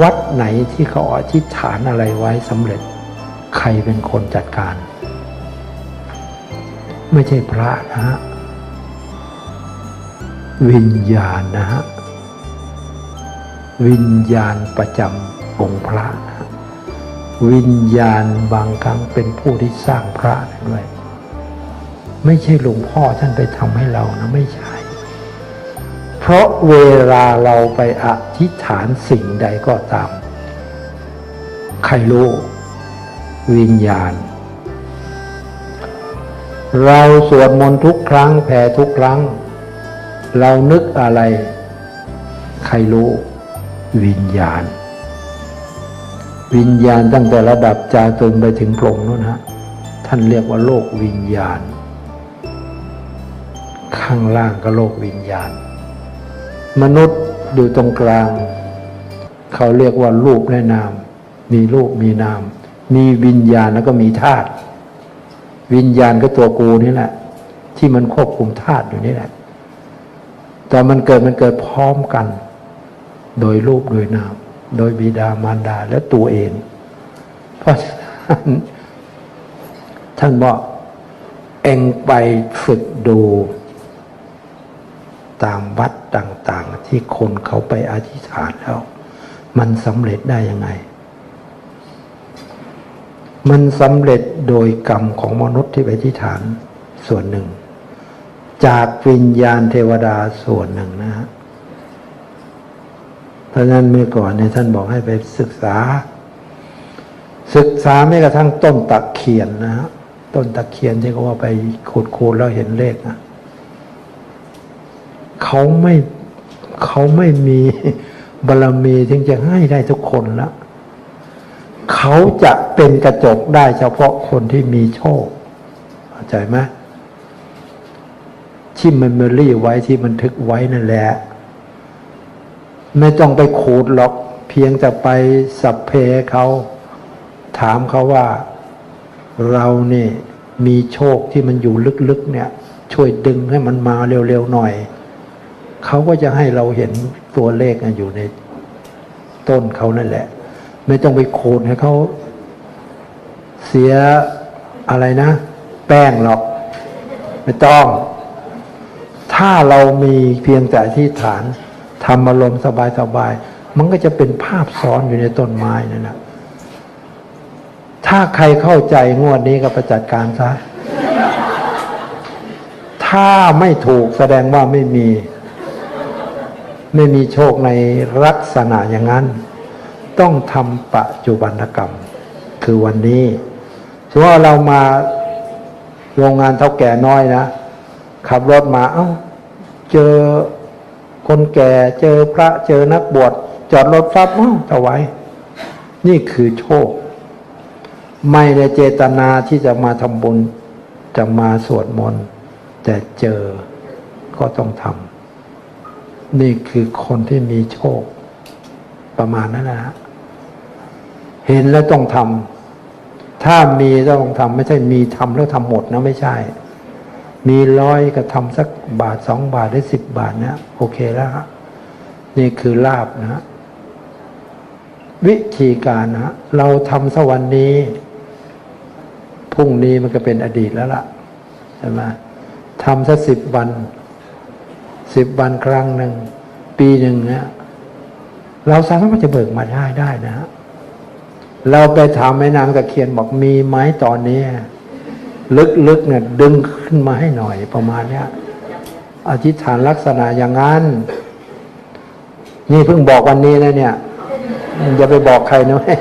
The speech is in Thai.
วัดไหนที่เขาอธิษฐานอะไรไว้สำเร็จ ใครเป็นคนจัดการ ไม่ใช่พระนะฮะ วิญญาณนะฮะ วิญญาณประจำองค์พระนะฮะวิญญาณบางครั้งเป็นผู้ที่สร้างพระด้วย ไม่ใช่หลวงพ่อท่านไปทำให้เรานะไม่ใช่ เพราะเวลาเราไปอธิษฐานสิ่งใดก็ตามใครรู้วิญญาณ เราสวดมนต์ทุกครั้งแผ่ทุกครั้ง เรานึกอะไรใครรู้วิญญาณ วิญญาณตั้งแต่ระดับจาตุมไปถึงพรหมนู้นฮะท่านเรียกว่าโลกวิญญาณ ข้างล่างก็โลกวิญญาณ มนุษย์อยู่ตรงกลาง เขาเรียกว่ารูปและนาม มีรูปมีนาม มีวิญญาณแล้วก็มีธาตุวิญญาณก็ตัวกูนี่แหละ ที่มันควบคุมธาตุอยู่นี่แหละแต่มันเกิดมันเกิดพร้อมกัน โดยรูปโดยนาม โดยบิดามารดาและตัวเอง เพราะฉะนั้นท่านบอกเองไปฝึกดู ตามวัดต่างๆ ที่คนเขาไปอธิษฐานแล้ว มันสำเร็จได้ยังไง มันสำเร็จโดยกรรมของมนุษย์ที่ไปอธิษฐานส่วนหนึ่ง จากวิญญาณเทวดาส่วนหนึ่งนะฮะเพราะนั้นเมื่อก่อนเนี่ยท่านบอกให้ไปศึกษา ศึกษาแม้กระทั่งต้นตะเคียนนะฮะต้นตะเคียนที่เขาว่าไปขุดๆแล้วเห็นเลขนะ เขาไม่เขาไม่มีบารมีถึงจะให้ได้ทุกคนละเขาจะเป็นกระจกได้เฉพาะคนที่มีโชคเข้าใจไหมที่มันเมรี่ไว้ที่บันทึกไว้นั่นแหละไม่ต้องไปขูดหรอก เพียงแต่ไปสัพเพเขา ถามเขาว่า เราเนี่ยมีโชคที่มันอยู่ลึกๆเนี่ย ช่วยดึงให้มันมาเร็วๆหน่อย เขาก็จะให้เราเห็นตัวเลขอยู่ในต้นเขานั่นแหละ ไม่ต้องไปโคนให้เขาเสียอะไรนะ แป้งหรอก ไม่ต้อง ถ้าเรามีเพียงแต่ที่ฐานทำอารมณ์สบายๆมันก็จะเป็นภาพซ้อนอยู่ในต้นไม้นั่นนะถ้าใครเข้าใจงวดนี้ก็ประจัดการซะถ้าไม่ถูกแสดงว่าไม่มี ไม่มีโชคในลักษณะอย่างนั้น ต้องทำปัจจุบันกรรม คือวันนี้สมมติว่าเรามาโรงงานเท่าแก่น้อยนะ ขับรถมา เอ้า เจอคนแก่เจอพระเจอนักบวชจอดรถฟับเอ้าถวายนี่คือโชค ไม่ได้เจตนาที่จะมาทำบุญจะมาสวดมนต์แต่เจอก็ต้องทำ นี่คือคนที่มีโชค ประมาณนั้นนะฮะเห็นแล้วต้องทำถ้ามีต้องทำไม่ใช่มีทำแล้วทำหมดนะไม่ใช่ มีร้อยก็ทำสักบาทสองบาทได้สิบบาทเนะโอเคแล้วฮะนี่คือลาบนะฮะวิธีการนะเราทำสวันนี้พรุ่งนี้มันก็เป็นอดีตแล้วล่ะใช่ไหมทำสักสิบวัน สิบวันครั้งหนึ่ง ปีหนึ่งเนี่ยเราสามารถจะเบิกมาได้ได้นะฮะเราไปถามแม่นางตะเคียนบอกมีไหมตอนนี้ ลึกๆเนี่ยดึงขึ้นมาให้หน่อยประมาณเนี้ยอธิษฐานลักษณะอย่างนั้น นี่เพิ่งบอกวันนี้นะเนี่ยอย่าไปบอกใครนะเว้ย